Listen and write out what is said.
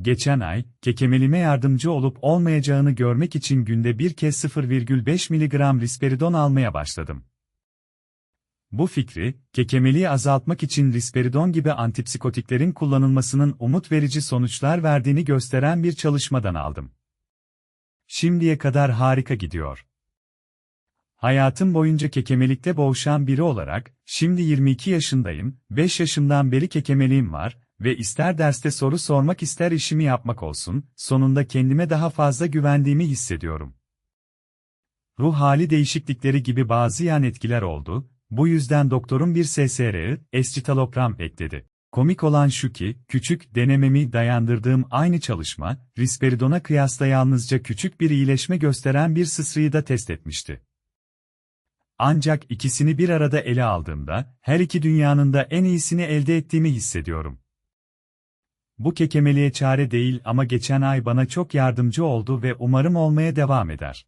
Geçen ay, kekemelime yardımcı olup olmayacağını görmek için günde bir kez 0,5 mg risperidon almaya başladım. Bu fikri, kekemeliği azaltmak için risperidon gibi antipsikotiklerin kullanılmasının umut verici sonuçlar verdiğini gösteren bir çalışmadan aldım. Şimdiye kadar harika gidiyor. Hayatım boyunca kekemelikte boğuşan biri olarak, şimdi 22 yaşındayım, 5 yaşımdan beri kekemeliğim var ve ister derste soru sormak ister işimi yapmak olsun, sonunda kendime daha fazla güvendiğimi hissediyorum. Ruh hali değişiklikleri gibi bazı yan etkiler oldu, bu yüzden doktorum bir SSRI, escitalopram ekledi. Komik olan şu ki, küçük denememi dayandırdığım aynı çalışma, risperidona kıyasla yalnızca küçük bir iyileşme gösteren bir sısrıyı da test etmişti. Ancak ikisini bir arada ele aldığımda, her iki dünyanın da en iyisini elde ettiğimi hissediyorum. Bu kekemeliğe çare değil ama geçen ay bana çok yardımcı oldu ve umarım olmaya devam eder.